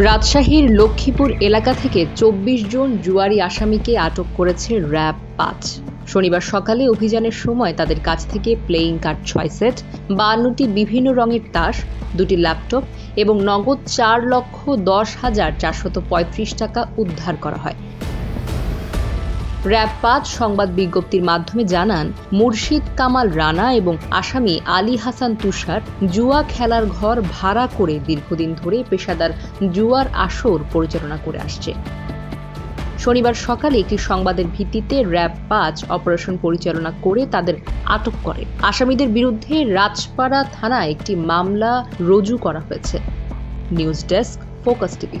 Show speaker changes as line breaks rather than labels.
রাজশাহীর লক্ষ্মীপুর এলাকা থেকে চব্বিশ জন জুয়ারি আসামিকে আটক করেছে র্যাব পাঁচ। শনিবার সকালে অভিযানের সময় তাদের কাছ থেকে প্লেয়িং কার্ড ছয় সেট, বান্নটি বিভিন্ন রঙের তাস, দুটি ল্যাপটপ এবং নগদ চার লক্ষ দশ হাজার চারশত পঁয়ত্রিশ টাকা উদ্ধার করা হয়। র্যাব পাঁচ সংবাদ বিজ্ঞপ্তির মাধ্যমে জানান, মুর্শিদ কামাল রানা এবং আসামি আলী হাসান তুষার জুয়া খেলার ঘর ভাড়া করে দীর্ঘদিন ধরে পেশাদার জুয়ার আসর পরিচালনা করে আসছে। শনিবার সকালে একটি সংবাদের ভিত্তিতে র্যাব পাঁচ অপারেশন পরিচালনা করে তাদের আটক করে। আসামিদের বিরুদ্ধে রাজপাড়া থানায় একটি মামলা রুজু করা হয়েছে। News desk, focus TV.